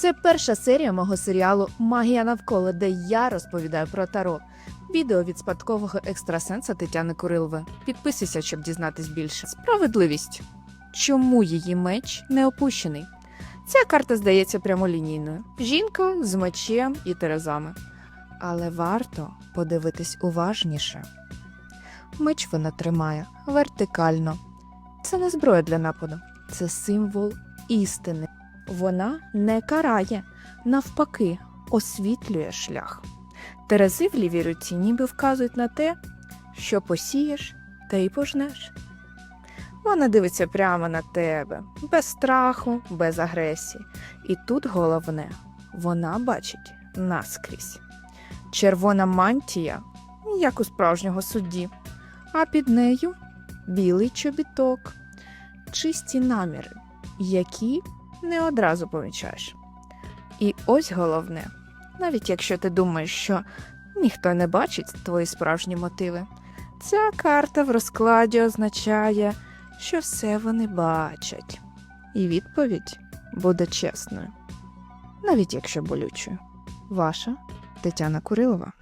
Це перша серія мого серіалу Магія навколо, де я розповідаю про таро. Відео від спадкового екстрасенса Тетяни Курилової. Підписуйся, щоб дізнатись більше. Справедливість. Чому її меч не опущений? Ця карта здається прямолінійною. Жінка з мечем і терезами. Але варто подивитись уважніше. Меч вона тримає вертикально. Це не зброя для нападу, це символ істини. Вона не карає, навпаки, освітлює шлях. Терези в лівій руці ніби вказують на те, що посієш, та й пожнеш. Вона дивиться прямо на тебе, без страху, без агресії. І тут головне, вона бачить наскрізь. Червона мантія, як у справжнього судді, а під нею білий чобіток, чисті наміри, які не одразу помічаєш. І ось головне, навіть якщо ти думаєш, що ніхто не бачить твої справжні мотиви, ця карта в розкладі означає, що все вони бачать. І відповідь буде чесною, навіть якщо болючою. Ваша Тетяна Курилова.